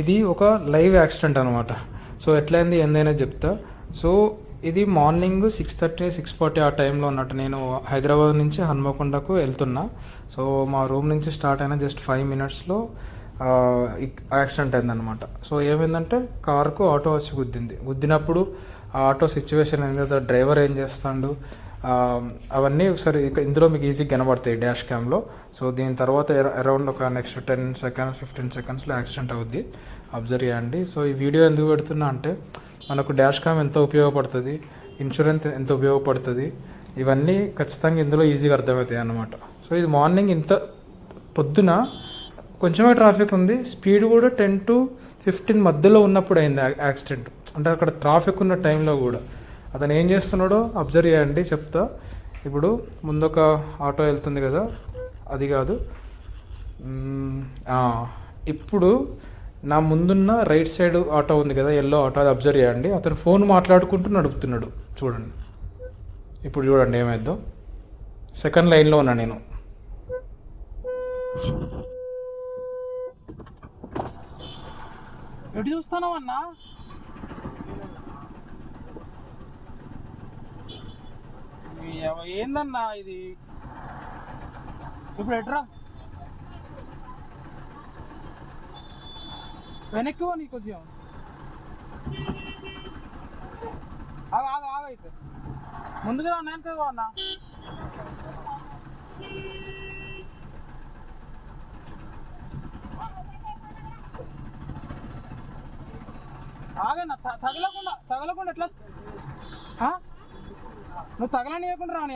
ఇది ఒక live accident అనమాట సో ఎట్లయింది ఏందైనా చెప్తా. సో ఇది morning six thirty six forty ఆ టైంలో ఉన్నట్టు నేను హైదరాబాద్ నుంచి హన్మకొండకు వెళ్తున్నా. సో మా రూమ్ నుంచి స్టార్ట్ అయిన జస్ట్ ఫైవ్ మినిట్స్లో యాక్సిడెంట్ అయిందనమాట సో ఏమైందంటే కార్కు ఆటో వచ్చి గుద్దింది. గుద్దినప్పుడు ఆ ఆటో సిచ్యువేషన్ ఏంటో డ్రైవర్ ఏం చేస్తాడు అవన్నీ ఒకసారి ఇందులో మీకు ఈజీగా కనబడతాయి డాష్ క్యామ్లో సో దీని తర్వాత అరౌండ్ ఒక నెక్స్ట్ టెన్ సెకండ్స్ ఫిఫ్టీన్ సెకండ్స్లో యాక్సిడెంట్ అవుద్ది. అబ్జర్వ్ చేయండి. సో ఈ వీడియో ఎందుకు పెడుతున్నా అంటే మనకు డాష్ క్యామ్ ఎంత ఉపయోగపడుతుంది ఇన్సూరెన్స్ ఎంత ఉపయోగపడుతుంది ఇవన్నీ ఖచ్చితంగా ఇందులో ఈజీగా అర్థమవుతాయి అన్నమాట. సో ఇది మార్నింగ్ ఇంత పొద్దున కొంచెమే ట్రాఫిక్ ఉంది. స్పీడ్ కూడా టెన్ టు ఫిఫ్టీన్ మధ్యలో ఉన్నప్పుడు అయింది యాక్సిడెంట్ అంటే అక్కడ ట్రాఫిక్ ఉన్న టైంలో కూడా. అతను ఏం చేస్తున్నాడో అబ్జర్వ్ చేయండి చెప్తా. ఇప్పుడు ముందొక ఆటో వెళ్తుంది కదా అది కాదు. ఇప్పుడు నా ముందున్న రైట్ సైడ్ ఆటో ఉంది కదా ఎల్లో ఆటో అది అబ్జర్వ్ చేయండి. అతను ఫోన్ మాట్లాడుకుంటూ నడుపుతున్నాడు. చూడండి. ఇప్పుడు చూడండి ఏమైద్దో సెకండ్ లైన్లో ఉన్నా నేను. ఎటు చూస్తాను అన్నా ఈ ఎవ- ఏందన్నా ఇది? ఇప్పుడు ఎట్రా? వెనక్కి పోనీ కొంచెం. ఆగ ఆగ అయితే. ముందుగా నేను కదా అన్న. ఆగన్న తగలకుండా తగలకుండా ఎట్లా ఆ? నువ్వు తగలనియకుండా రాని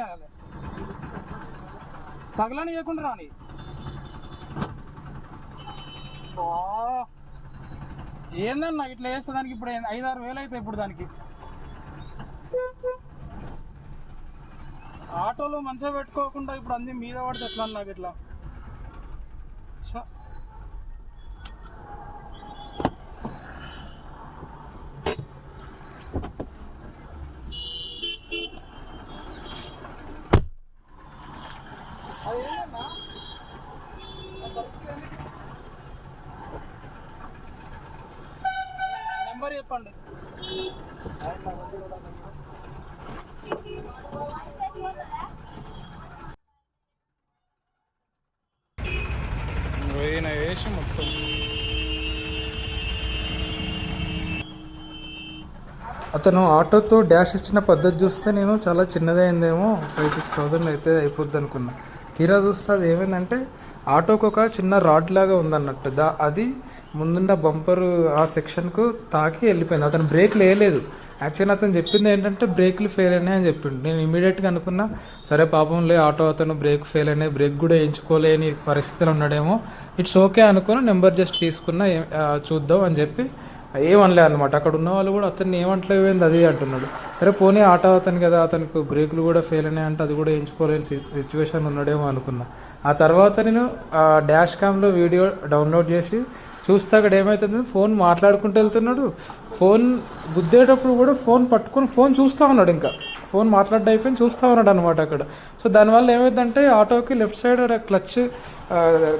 తగలనియకుండా రాని. బా. ఏందన్నా ఇట్లా చేస్తే దానికి ఇప్పుడు ఐదారు వేలు అవుతాయి ఇప్పుడు దానికి. ఆటోలో మంచిగా పెట్టుకోకుండా ఇప్పుడు అంది మీద పడితే ఎట్లా నాకు ఇట్లా ఛ. అది ఏందన్నా? ఆ పరిస్థితి ఏంది? నెంబర్ చెప్పండి. పోయిన వేసి మొత్తం. అతను ఆటోతో డాష్ ఇచ్చిన పద్ధతి చూస్తే నేను చాలా చిన్నదైందేమో ఫైవ్ సిక్స్ థౌజండ్ అయితే అయిపోద్ది అనుకున్నా. తీరా చూస్తే అది ఏమైందంటే ఆటోకు ఒక చిన్న రాడ్ లాగా ఉందన్నట్టు దా అది ముందున్న బంపర్ ఆ సెక్షన్కు తాకి వెళ్ళిపోయింది. అతను బ్రేక్లు వేయలేదు యాక్చువల్ అతను చెప్పింది ఏంటంటే బ్రేక్లు ఫెయిల్ అయినాయి అని చెప్పిండు. నేను ఇమీడియట్గా అనుకున్నా సరే పాపం లే ఆటో అతను బ్రేక్ ఫెయిల్ అయినాయి బ్రేక్ కూడా వేయించుకోలేని పరిస్థితిలో ఉన్నాడేమో. ఇట్స్ ఓకే అనుకుని నెంబర్ జస్ట్ తీసుకున్నా చూద్దాం అని చెప్పి ఏమనలే అనమాట అక్కడ ఉన్న వాళ్ళు కూడా అతన్ని ఏమంటలేదు అది అంటున్నాడు. సరే పోనీ ఆటో అతను కదా అతనికి బ్రేకులు కూడా ఫెయిల్ అయినాయి అంటే అది కూడా ఎంచుకోలేని సిచ్యువేషన్ ఉన్నాడేమో అనుకున్నా. ఆ తర్వాత నేను ఆ డాష్ క్యామ్లో వీడియో డౌన్లోడ్ చేసి చూస్తే అక్కడ ఏమవుతుంది ఫోన్ మాట్లాడుకుంటూ వెళ్తున్నాడు. ఫోన్ గుద్దేటప్పుడు కూడా ఫోన్ పట్టుకొని ఫోన్ చూస్తూ ఉన్నాడు ఇంకా. ఫోన్ మాట్లాడడం అయిపోయింది చూస్తూ ఉన్నాడు అనమాట అక్కడ. సో దానివల్ల ఏమైందంటే ఆటోకి లెఫ్ట్ సైడ్ క్లచ్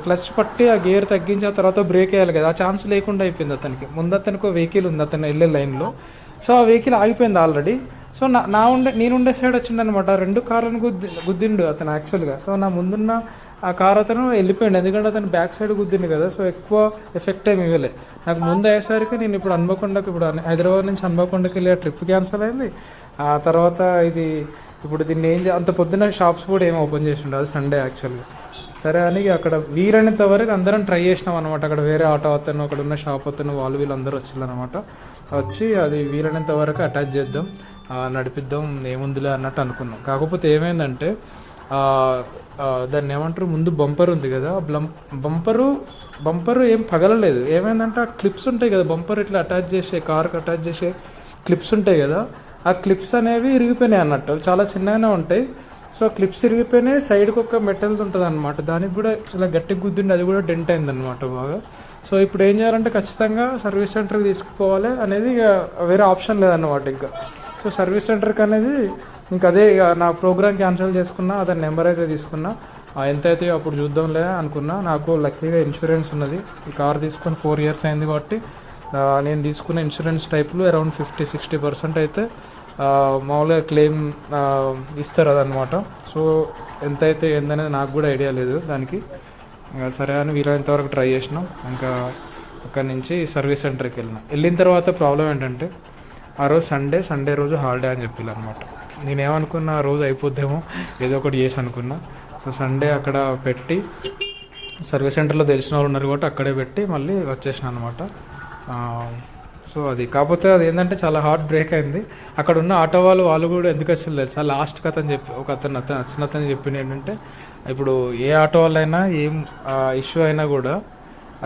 క్లచ్ పట్టి ఆ గేర్ తగ్గించి ఆ తర్వాత బ్రేక్ వేయాలి కదా. ఆ ఛాన్స్ లేకుండా అయిపోయింది అతనికి. ముందు అతనికి ఒక వెహికల్ ఉంది అతను వెళ్ళే లైన్లో. సో ఆ వెహికల్ ఆగిపోయింది ఆల్రెడీ. సో నా నా ఉండే నేను ఉండే సైడ్ వచ్చిండు అనమాట రెండు కార్లను గుద్ది గుద్దిండు అతను యాక్చువల్గా సో నా ముందున్న ఆ కార్ అతను వెళ్ళిపోయిండు. ఎందుకంటే అతను బ్యాక్ సైడ్ గుద్దిండు కదా. సో ఎక్కువ ఎఫెక్ట్ ఏమి ఇవ్వలే. నాకు ముందు అయ్యేసరికి నేను ఇప్పుడు హన్మకొండకు ఇప్పుడు హైదరాబాద్ నుంచి హన్మకొండకి వెళ్ళే ట్రిప్ క్యాన్సిల్ అయింది. ఆ తర్వాత ఇది ఇప్పుడు దీన్ని ఏం చే- అంత పొద్దున్న షాప్స్ కూడా ఏం ఓపెన్ చేసిండు. అది సండే యాక్చువల్గా సరే అని అక్కడ వీలైనంత వరకు అందరం ట్రై చేసినాం అనమాట అక్కడ వేరే ఆటో అతను అక్కడ ఉన్న షాప్ అతను వాళ్ళు వీళ్ళందరూ వచ్చిందనమాట వచ్చి అది వీలైనంత వరకు అటాచ్ చేద్దాం నడిపిద్దాం ఏముందిలే అన్నట్టు అనుకున్నాం. కాకపోతే ఏమైందంటే దాన్ని ఏమంటారు ముందు బంపర్ ఉంది కదా బ్లం బంపరు బంపరు ఏం పగలలేదు. ఏమైందంటే ఆ క్లిప్స్ ఉంటాయి కదా బంపర్ ఇట్లా అటాచ్ చేసే కార్కి అటాచ్ చేసే క్లిప్స్ ఉంటాయి కదా ఆ క్లిప్స్ అనేవి ఇరిగిపోయినాయి అన్నట్టు. చాలా చిన్నగానే ఉంటాయి. సో క్లిప్స్ ఇరిగిపోయినాయి సైడ్కి ఒక మెటల్ ఉంటుంది అనమాట దానికి కూడా చాలా గట్టిగా గుద్దిండి అది కూడా డెంట్ అయింది అనమాట బాగా. సో ఇప్పుడు ఏం చేయాలంటే ఖచ్చితంగా సర్వీస్ సెంటర్కి తీసుకుపోవాలి అనేది ఇక వేరే ఆప్షన్ లేదన్నమాట ఇంకా. సో సర్వీస్ సెంటర్కి అనేది ఇంకా అదే ఇక నా ప్రోగ్రామ్ క్యాన్సిల్ చేసుకున్నా అతని నెంబర్ అయితే తీసుకున్నా. ఎంత అయితే అప్పుడు చూద్దాంలే అనుకున్నా నాకు లక్కీగా ఇన్సూరెన్స్ ఉన్నది. ఈ కార్ తీసుకొని ఫోర్ ఇయర్స్ అయింది కాబట్టి నేను తీసుకున్న ఇన్సూరెన్స్ టైప్లు అరౌండ్ ఫిఫ్టీ సిక్స్టీ పర్సెంట్ అయితే మామూలుగా క్లెయిమ్ ఇస్తారు అదనమాట సో ఎంత అయితే ఏందనేది నాకు కూడా ఐడియా లేదు దానికి. ఇంకా సరే అని వీలైనంత వరకు ట్రై చేసినాం. ఇంకా అక్కడి నుంచి సర్వీస్ సెంటర్కి వెళ్ళిన. వెళ్ళిన తర్వాత ప్రాబ్లం ఏంటంటే ఆ రోజు సండే సండే రోజు హాలిడే అని చెప్పారు అనమాట నేనేమనుకున్నా ఆ రోజు అయిపోద్దేమో ఏదో ఒకటి చేసి అనుకున్నా. సో సండే అక్కడ పెట్టి సర్వీస్ సెంటర్లో తెలిసిన వాళ్ళు ఉన్నారు కాబట్టి అక్కడే పెట్టి మళ్ళీ వచ్చేసిన అనమాట సో అది. కాకపోతే అది ఏంటంటే చాలా హార్ట్ బ్రేక్ అయింది. అక్కడ ఉన్న ఆటో వాళ్ళు వాళ్ళు కూడా ఎందుకు వచ్చింది తెలుసా? లాస్ట్ అతను చెప్పి ఒక అతను అతను వచ్చిన అతను చెప్పింది ఏంటంటే ఇప్పుడు ఏ ఆటో వాళ్ళైనా ఏం ఇష్యూ అయినా కూడా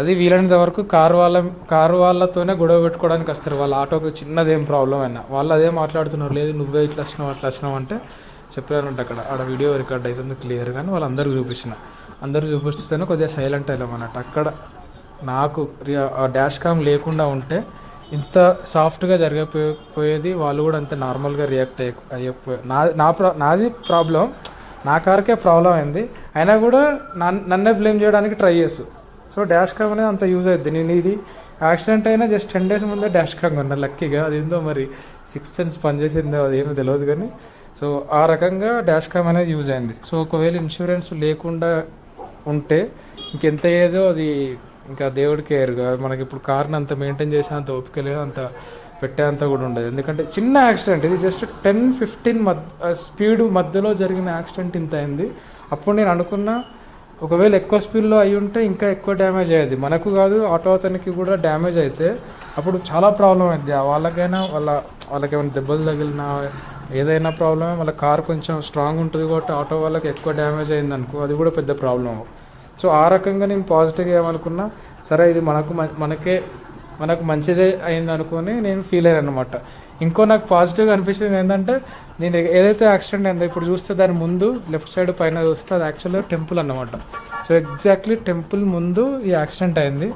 అది వీలైనంత వరకు కారు వాళ్ళ కారు వాళ్ళతోనే గొడవ పెట్టుకోవడానికి వస్తారు. వాళ్ళ ఆటోకి చిన్నది ఏం ప్రాబ్లం అయినా. వాళ్ళు అదే మాట్లాడుతున్నారు. లేదు నువ్వే ఇట్లా వచ్చినావు అట్లా వచ్చినావు అంటే చెప్పారంట అక్కడ. ఆడ వీడియో రికార్డ్ అవుతుంది క్లియర్ కానీ వాళ్ళందరూ చూపించిన. అందరూ చూపిస్తేనే కొద్దిగా సైలెంట్ అయ్యామన్నట్టు అక్కడ నాకు డాష్ కామ్ లేకుండా ఉంటే ఇంత సాఫ్ట్గా జరగకపోయేది వాళ్ళు కూడా అంత నార్మల్గా రియాక్ట్ అయ్యే అయ్యకపోయే నా నా ప్రా నాది ప్రాబ్లం నా కార్కే ప్రాబ్లం అయింది. అయినా కూడా నన్ను నన్నే బ్లేమ్ చేయడానికి ట్రై చేస్తు. సో డాష్ కామ్ అనేది అంత యూజ్ అవుద్ది నేను ఇది యాక్సిడెంట్ అయినా జస్ట్ టెన్ డేస్ ముందే డాష్ కామ్ కొన్నా. లక్కీగా అదేందో మరి సిక్స్ సెన్స్ పనిచేసిందో అదేమో తెలియదు కానీ. సో ఆ రకంగా డాష్ కామ్ అనేది యూజ్ అయింది. సో ఒకవేళ ఇన్సూరెన్స్ లేకుండా ఉంటే ఇంకెంత ఏదో అది ఇంకా దేవుడికి కేర్గా మనకి ఇప్పుడు కార్ని అంత మెయింటైన్ చేసే అంత ఓపిక లేదు అంత పెట్టేంత కూడా ఉండదు. ఎందుకంటే చిన్న యాక్సిడెంట్ ఇది జస్ట్ టెన్ ఫిఫ్టీన్ మధ్య స్పీడ్ మధ్యలో జరిగిన యాక్సిడెంట్ ఇంత అయింది. అప్పుడు నేను అనుకున్న ఒకవేళ ఎక్కువ స్పీడ్లో అయి ఉంటే ఇంకా ఎక్కువ డ్యామేజ్ అయ్యేది. మనకు కాదు ఆటో అతనికి కూడా డ్యామేజ్ అయితే అప్పుడు చాలా ప్రాబ్లం అయింది వాళ్ళకైనా వాళ్ళ వాళ్ళకి ఏమైనా దెబ్బలు తగిలినా ఏదైనా ప్రాబ్లమే వాళ్ళ కార్ కొంచెం స్ట్రాంగ్ ఉంటుంది కాబట్టి ఆటో వాళ్ళకి ఎక్కువ డ్యామేజ్ అయింది అనుకో అది కూడా పెద్ద ప్రాబ్లం సో ఆ రకంగా నేను పాజిటివ్గా ఏమనుకున్నా సరే ఇది మనకు మ- మనకే మనకు మంచిదే అయింది అనుకొని నేను ఫీల్ అయ్యాను అనమాట ఇంకో నాకు పాజిటివ్గా అనిపించింది ఏంటంటే నేను ఏదైతే యాక్సిడెంట్ అయిందో ఇప్పుడు చూస్తే దాని ముందు లెఫ్ట్ సైడ్ పైన చూస్తే అది యాక్చువల్గా టెంపుల్ అనమాట సో ఎగ్జాక్ట్లీ టెంపుల్ ముందు ఈ యాక్సిడెంట్ అయింది.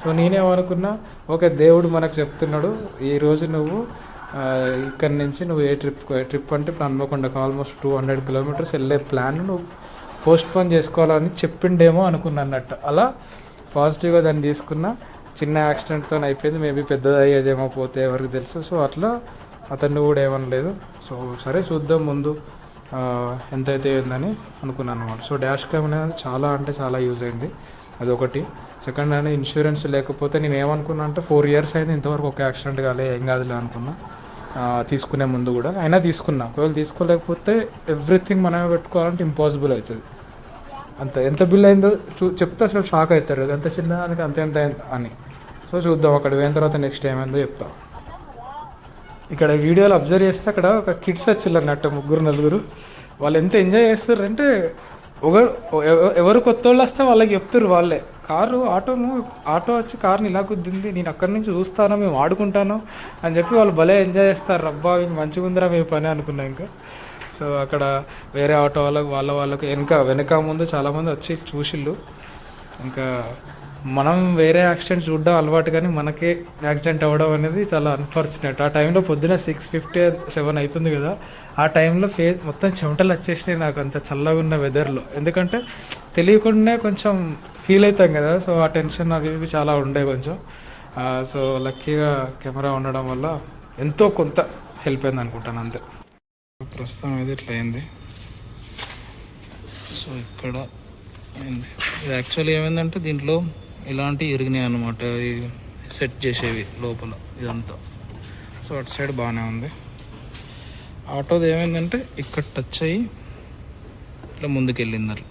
సో నేనేమనుకున్నా ఓకే దేవుడు మనకు చెప్తున్నాడు ఈరోజు నువ్వు ఇక్కడి నుంచి నువ్వు ఏ ట్రిప్ ట్రిప్ అంటే ఇప్పుడు హన్మకొండకు ఆల్మోస్ట్ టూ హండ్రెడ్ కిలోమీటర్స్ వెళ్ళే ప్లాన్ నువ్వు పోస్ట్ పోన్ చేసుకోవాలని చెప్పిండేమో అనుకున్నట్టు అలా పాజిటివ్గా దాన్ని తీసుకున్న చిన్న యాక్సిడెంట్తో అయిపోయింది. మేబీ పెద్దది అయ్యేదేమో పోతే ఎవరికి తెలుసు. సో అట్లా అతన్ని కూడా ఏమనలేదు. సో సరే చూద్దాం ముందు ఎంతైతే ఉందని అనుకున్నాను అనమాట సో డాష్ క్యామ్ అనేది చాలా అంటే చాలా యూజ్ అయింది. అదొకటి. సెకండ్ అనేది ఇన్సూరెన్స్ లేకపోతే నేను ఏమనుకున్నా అంటే ఫోర్ ఇయర్స్ అయింది. ఇంతవరకు ఒక యాక్సిడెంట్ కాలే ఏం కాదులే అనుకున్నా. తీసుకునే ముందు కూడా. అయినా తీసుకున్నా. ఒకవేళ తీసుకోలేకపోతే ఎవ్రీథింగ్ మనమే పెట్టుకోవాలంటే ఇంపాసిబుల్ అవుతుంది. అంత ఎంత బిల్ అయిందో చూ చెప్తే అసలు షాక్ అవుతారు. ఎంత చిన్న దానికి అంత ఎంత అని. సో చూద్దాం అక్కడ పోయిన తర్వాత నెక్స్ట్ ఏమైందో చెప్తాం. ఇక్కడ వీడియోలు అబ్జర్వ్ చేస్తే అక్కడ ఒక కిడ్స్ వచ్చిల్లు అన్నట్టు ముగ్గురు నలుగురు. వాళ్ళు ఎంత ఎంజాయ్ చేస్తారు అంటే ఒకరు ఎవరు కొత్త వాళ్ళు వస్తే వాళ్ళకి చెప్తారు వాళ్ళే. కారు ఆటోను ఆటో వచ్చి కార్ని ఇలా కుద్దింది నేను అక్కడి నుంచి చూస్తాను మేము ఆడుకుంటాను అని చెప్పి వాళ్ళు భలే ఎంజాయ్ చేస్తారు. రబ్బా మీకు మంచిగా ఉందిరా మీ పని అనుకున్నా ఇంకా. సో అక్కడ వేరే ఆటో వాళ్ళకు వాళ్ళ వాళ్ళకి వెనక వెనక ముందు చాలామంది వచ్చి చూసిళ్ళు. ఇంకా మనం వేరే యాక్సిడెంట్ చూడడం అలవాటు కానీ మనకే యాక్సిడెంట్ అవ్వడం అనేది చాలా అన్ఫార్చునేట్ ఆ టైంలో పొద్దున సిక్స్ ఫిఫ్టీ సెవెన్ అవుతుంది కదా ఆ టైంలో ఫే మొత్తం చెమటలు వచ్చేసినాయి నాకు అంత చల్లగా ఉన్న వెదర్లో ఎందుకంటే తెలియకుండానే కొంచెం ఫీల్ అవుతాం కదా సో ఆ టెన్షన్ అవి ఇవి చాలా ఉండే కొంచెం. సో లక్కీగా కెమెరా ఉండడం వల్ల ఎంతో కొంత హెల్ప్ అయింది అనుకుంటాను అంతే. ప్రస్తుతం అయితే ఇట్లా అయింది. సో ఇక్కడ ఇది యాక్చువల్లీ ఏమైందంటే దీంట్లో ఇలాంటి ఇరిగినాయి అనమాట సెట్ చేసేవి లోపల ఇదంతా. సో అటు సైడ్ బాగానే ఉంది. ఆటోది ఏమైందంటే ఇక్కడ టచ్ అయ్యి ఇట్లా ముందుకు అట్లా.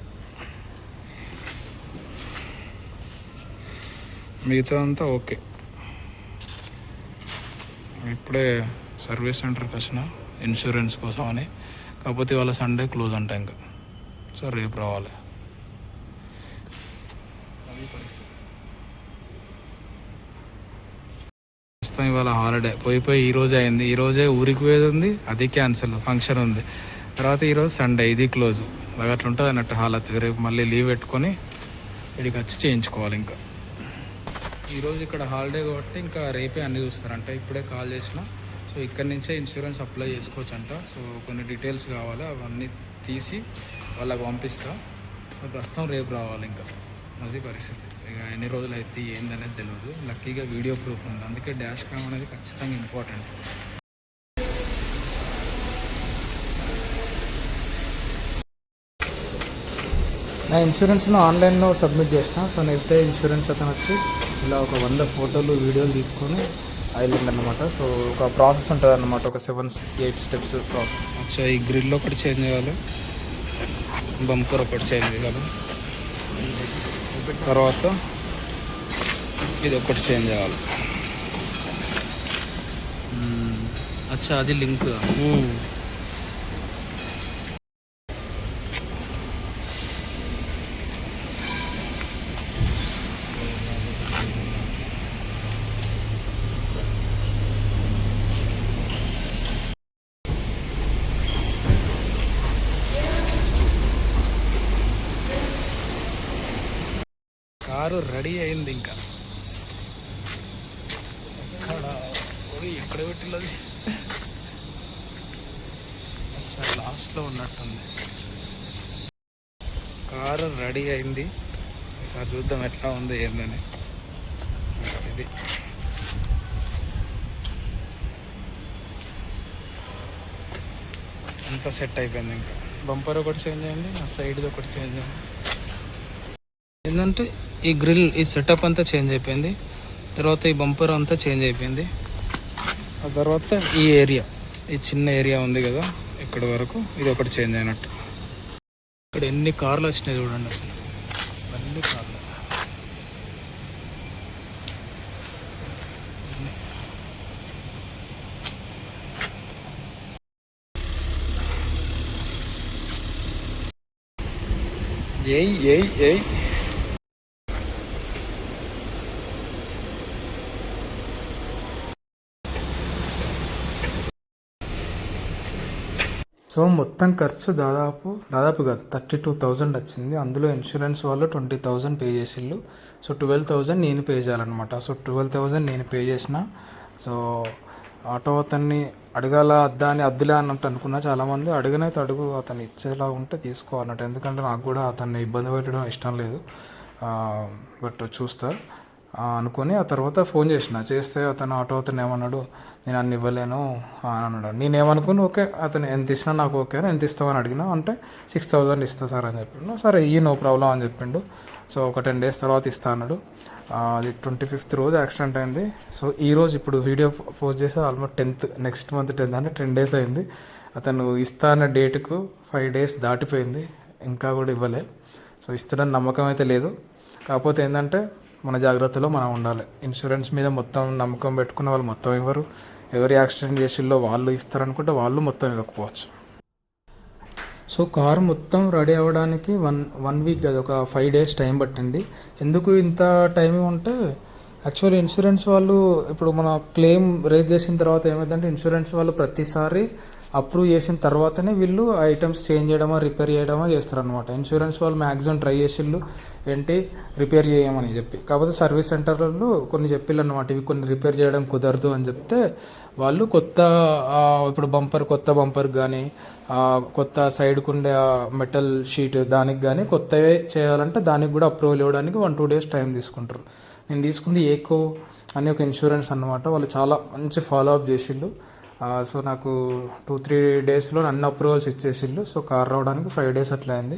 మిగతా అంతా ఓకే. ఇప్పుడే సర్వీస్ సెంటర్కి వచ్చిన ఇన్సూరెన్స్ కోసం అని కాకపోతే వాళ్ళ సండే క్లోజ్ అంట ఇంకా. సో రేపు రావాలి అది పరిస్థితి ప్రస్తుతం ఇవాళ హాలిడే పోయి పోయి ఈ రోజే అయింది. ఈ రోజే ఊరికి పోయేది ఉంది అది క్యాన్సిల్ ఫంక్షన్ ఉంది. తర్వాత ఈరోజు సండే ఇది క్లోజ్ అలాగ అట్లా ఉంటుంది అన్నట్టు హాలత్ రేపు మళ్ళీ లీవ్ పెట్టుకొని ఇక్కడికి వచ్చి చేయించుకోవాలి ఇంకా. ఈరోజు ఇక్కడ హాలిడే కాబట్టి ఇంకా రేపే అన్ని చూస్తారంట. ఇప్పుడే కాల్ చేసిన. సో ఇక్కడ నుంచే ఇన్సూరెన్స్ అప్లై చేసుకోవచ్చు అంట సో కొన్ని డీటెయిల్స్ కావాలి అవన్నీ తీసి వాళ్ళకి పంపిస్తా. ప్రస్తుతం రేపు రావాలి ఇంకా. అది పరిస్థితి. ఇక ఎన్ని రోజులు అయితే ఏందనేది తెలియదు లక్కీగా వీడియో ప్రూఫ్ ఉంది. అందుకే డాష్ క్యామ్ అనేది ఖచ్చితంగా ఇంపార్టెంట్. నా ఇన్సూరెన్స్ను ఆన్లైన్లో సబ్మిట్ చేసిన సో నెక్స్ట్ డే ఇన్సూరెన్స్ అతను వచ్చి ఇలా ఒక వంద ఫోటోలు వీడియోలు తీసుకొని అనమాట సో ఒక ప్రాసెస్ ఉంటుంది అనమాట ఒక సెవెన్ ఎయిట్ స్టెప్స్ ప్రాసెస్. అచ్చా ఈ గ్రిల్ ఒకటి చేంజ్ చేయాలి. బంపర్ ఒకటి చేంజ్ చేయాలి. తర్వాత ఇది ఒకటి చేంజ్ చేయాలి. అచ్చా అది లింక్. కారు రెడీ అయింది ఇంకా. ఎక్కడ? ఎక్కడ పెట్టిల్లది? ఒకసారి లాస్ట్లో ఉన్నట్టుంది. కారు రెడీ అయింది. ఒకసారి చూద్దాం ఎట్లా ఉంది ఏందని. ఇది. అంతా సెట్ అయిపోయింది ఇంకా. బంపర్ ఒకటి చేంజ్ అయింది ఆ సైడ్ది ఒకటి చేంజ్ అయింది ఏంటంటే ఈ గ్రిల్ ఈ సెటప్ అంతా చేంజ్ అయిపోయింది. తర్వాత ఈ బంపర్ అంతా చేంజ్ అయిపోయింది. ఆ తర్వాత ఈ ఏరియా ఈ చిన్న ఏరియా ఉంది కదా ఇక్కడ వరకు ఇది ఒకటి చేంజ్ అయినట్టు. ఇక్కడ ఎన్ని కార్లు వచ్చినాయి చూడండి అసలు. అన్ని కార్లు. ఏయ్ ఏయ్ ఏయ్. సో మొత్తం ఖర్చు దాదాపు దాదాపు కాదు థర్టీ టూ థౌజండ్ వచ్చింది. అందులో ఇన్సూరెన్స్ వాళ్ళు ట్వంటీ థౌజండ్ పే చేసిళ్ళు. సో ట్వెల్వ్ థౌజండ్ నేను పే చేయాలన్నమాట. సో ట్వెల్వ్ థౌజండ్ నేను పే చేసిన. సో ఆటో అతన్ని అడగాల అద్దా అని అద్దులే అన్నట్టు అనుకున్నా. చాలామంది అడిగినైతే అడుగు అతను ఇచ్చేలా ఉంటే తీసుకో అన్నట్టు. ఎందుకంటే నాకు కూడా అతన్ని ఇబ్బంది పెట్టడం ఇష్టం లేదు. బట్ చూస్తా. అనుకొని ఆ తర్వాత ఫోన్ చేసిన. చేస్తే అతను ఆటో అతను ఏమన్నాడు నేను అన్ని ఇవ్వలేను. అని అన్నాడు. నేను ఏమనుకుని ఓకే అతను ఎంత ఇచ్చినా నాకు ఓకే ఎంత ఇస్తావని అడిగినా అంటే సిక్స్ థౌజండ్ ఇస్తా సార్ అని చెప్పిండు. సరే ఇయ్యి నో ప్రాబ్లం అని చెప్పిండు. సో ఒక టెన్ డేస్ తర్వాత ఇస్తా అన్నాడు. అది ట్వంటీ ఫిఫ్త్ రోజు యాక్సిడెంట్ అయింది. సో ఈ రోజు ఇప్పుడు వీడియో పోస్ట్ చేస్తే almost tenth next month tenth అంటే టెన్ డేస్ అయింది. అతను ఇస్తా అన్న డేట్కు ఫైవ్ డేస్ దాటిపోయింది. ఇంకా కూడా ఇవ్వలే. సో ఇస్తాడని నమ్మకం అయితే లేదు. కాకపోతే ఏంటంటే మన జాగ్రత్తలో మనం ఉండాలి. ఇన్సూరెన్స్ మీద మొత్తం నమ్మకం పెట్టుకున్న వాళ్ళు మొత్తం ఇవ్వరు ఎవరు యాక్సిడెంట్ చేసిల్లో వాళ్ళు ఇస్తారనుకుంటే వాళ్ళు మొత్తం ఇవ్వకపోవచ్చు. సో కార్ మొత్తం రెడీ అవ్వడానికి వన్ వన్ వీక్ అది ఒక ఫైవ్ డేస్ టైం పట్టింది. ఎందుకు ఇంత టైం ఉంటే యాక్చువల్లీ ఇన్సూరెన్స్ వాళ్ళు ఇప్పుడు మన క్లెయిమ్ రేజ్ చేసిన తర్వాత ఏమైందంటే ఇన్సూరెన్స్ వాళ్ళు ప్రతిసారి అప్రూవ్ చేసిన తర్వాతనే వీళ్ళు ఐటమ్స్ చేంజ్ చేయడమా రిపేర్ చేయడమా చేస్తారనమాట ఇన్సూరెన్స్ వాళ్ళు మ్యాక్సిమం ట్రై చేసిళ్ళు ఏంటి? రిపేర్ చేయమని చెప్పి. కాకపోతే సర్వీస్ సెంటర్లలో కొన్ని చెప్పిళ్ళు అనమాట ఇవి కొన్ని రిపేర్ చేయడం కుదరదు అని చెప్తే వాళ్ళు కొత్త ఇప్పుడు బంపర్ కొత్త బంపర్ కానీ కొత్త సైడ్కు ఉండే మెటల్ షీట్ దానికి కానీ కొత్తవే చేయాలంటే దానికి కూడా అప్రూవల్ ఇవ్వడానికి వన్ టూ డేస్ టైం తీసుకుంటారు. నేను తీసుకుంది ఏకో అని ఒక ఇన్సూరెన్స్ అన్నమాట. వాళ్ళు చాలా మంచి ఫాలో అప్ చేసిండు సో నాకు టూ త్రీ డేస్లో అన్ని అప్రూవల్స్ ఇచ్చేసిండు సో కార్ రావడానికి ఫైవ్ డేస్ అట్లా అయింది.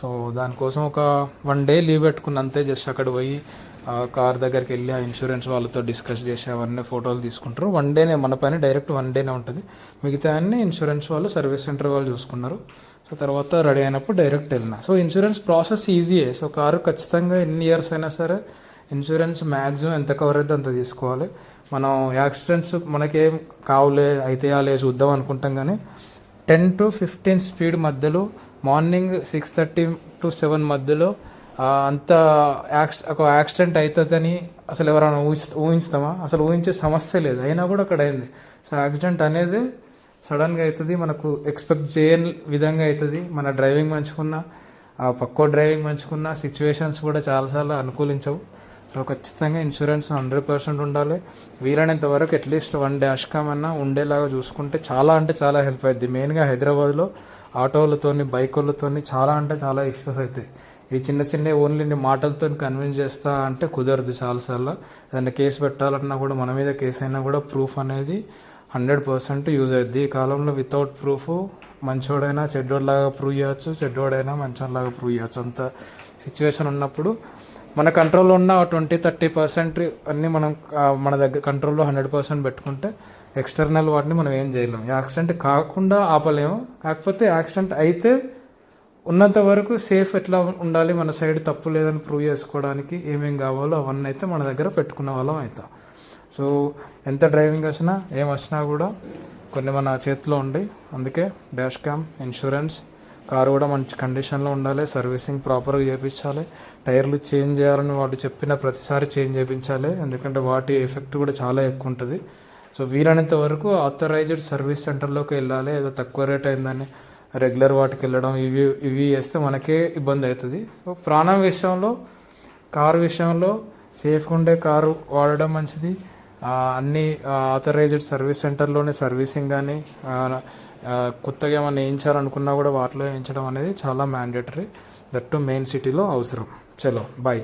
సో దానికోసం ఒక వన్ డే లీవ్ పెట్టుకున్న అంతే జస్ట్ అక్కడ పోయి కార్ దగ్గరికి వెళ్ళి ఆ ఇన్సూరెన్స్ వాళ్ళతో డిస్కస్ చేసి అవన్నీ ఫోటోలు తీసుకుంటారు. వన్ డేనే మన పైన డైరెక్ట్ వన్ డేనే ఉంటుంది. మిగతా అన్ని ఇన్సూరెన్స్ వాళ్ళు సర్వీస్ సెంటర్ వాళ్ళు చూసుకున్నారు. సో తర్వాత రెడీ అయినప్పుడు డైరెక్ట్ వెళ్ళిన. సో ఇన్సూరెన్స్ ప్రాసెస్ ఈజీయే. సో కారు ఖచ్చితంగా ఎన్ని ఇయర్స్ అయినా సరే ఇన్సూరెన్స్ మ్యాక్సిమం ఎంత కవర్ అయితే అంత తీసుకోవాలి. మనం యాక్సిడెంట్స్ మనకేం కావులే అయితేయాలే చూద్దాం అనుకుంటాం కానీ టెన్ టు ఫిఫ్టీన్ స్పీడ్ మధ్యలో morning six thirty to seven మధ్యలో అంత యాక్సి ఒక యాక్సిడెంట్ అవుతుందని అసలు ఎవరైనా ఊహిస్త ఊహించుతామా? అసలు ఊహించే సమస్య లేదు. అయినా కూడా అక్కడ అయింది. సో యాక్సిడెంట్ అనేది సడన్గా అవుతుంది మనకు ఎక్స్పెక్ట్ చేయని విధంగా అవుతుంది మన డ్రైవింగ్ మంచుకున్న ఆ పక్కో డ్రైవింగ్ మంచుకున్న సిచ్యువేషన్స్ కూడా చాలాసార్లు అనుకూలించవు. సో ఖచ్చితంగా ఇన్సూరెన్స్ హండ్రెడ్ పర్సెంట్ ఉండాలి. వీలైనంత వరకు అట్లీస్ట్ వన్ డాష్ కామ్ అన్నా ఉండేలాగా చూసుకుంటే చాలా అంటే చాలా హెల్ప్ అవుద్ది మెయిన్గా హైదరాబాద్లో ఆటోలతోని బైకులతోని చాలా అంటే చాలా ఇష్యూస్ అవుతాయి ఈ చిన్న చిన్న ఓన్లీ నీ మాటలతో కన్విన్స్ చేస్తా అంటే కుదరదు చాలాసార్లు. ఏదైనా కేసు పెట్టాలన్నా కూడా మన మీద కేసు అయినా కూడా ప్రూఫ్ అనేది హండ్రెడ్ పర్సెంట్ యూజ్ అవుద్ది ఈ కాలంలో వితౌట్ ప్రూఫ్ మంచోడైనా చెడ్డోడిలాగా ప్రూవ్ చేయొచ్చు చెడ్డోడైనా మంచోడిలాగా ప్రూవ్ చేయొచ్చు. అంత సిచ్యువేషన్ ఉన్నప్పుడు మన కంట్రోల్లో ఉన్న ట్వంటీ థర్టీ పర్సెంట్ అన్నీ మనం మన దగ్గర కంట్రోల్లో హండ్రెడ్ పర్సెంట్ పెట్టుకుంటే ఎక్స్టర్నల్ వాటిని మనం ఏం చేయలేం. యాక్సిడెంట్ కాకుండా ఆపలేము. కాకపోతే యాక్సిడెంట్ అయితే ఉన్నంత వరకు సేఫ్ ఎట్లా ఉండాలి మన సైడ్ తప్పు లేదని ప్రూవ్ చేసుకోవడానికి ఏమేం కావాలో అవన్నీ అయితే మన దగ్గర పెట్టుకున్న వాళ్ళం అవుతాం. సో ఎంత డ్రైవింగ్ వచ్చినా ఏం వచ్చినా కూడా కొన్ని మన చేతిలో ఉండి అందుకే డాష్ క్యామ్ ఇన్సూరెన్స్ కారు కూడా మంచి కండిషన్లో ఉండాలి సర్వీసింగ్ ప్రాపర్గా చేయించాలి టైర్లు చేంజ్ చేయాలని వాళ్ళు చెప్పిన ప్రతిసారి చేంజ్ చేయించాలి ఎందుకంటే వాటి ఎఫెక్ట్ కూడా చాలా ఎక్కువ ఉంటుంది. సో వీలైనంత వరకు ఆథరైజ్డ్ సర్వీస్ సెంటర్లోకి వెళ్ళాలి. ఏదో తక్కువ రేట్ అయిందని రెగ్యులర్ వాటికి వెళ్ళడం ఇవి ఇవి చేస్తే మనకే ఇబ్బంది అవుతుంది. సో ప్రాణం విషయంలో కారు విషయంలో సేఫ్గా ఉండే కారు వాడడం మంచిది. అన్ని ఆథరైజ్డ్ సర్వీస్ సెంటర్లోనే సర్వీసింగ్ కానీ కొత్తగా ఏమైనా వేయించాలనుకున్నా కూడా వాటిలో వేయించడం అనేది చాలా మ్యాండేటరీ దట్ టు మెయిన్ సిటీలో అవసరం. చలో బాయ్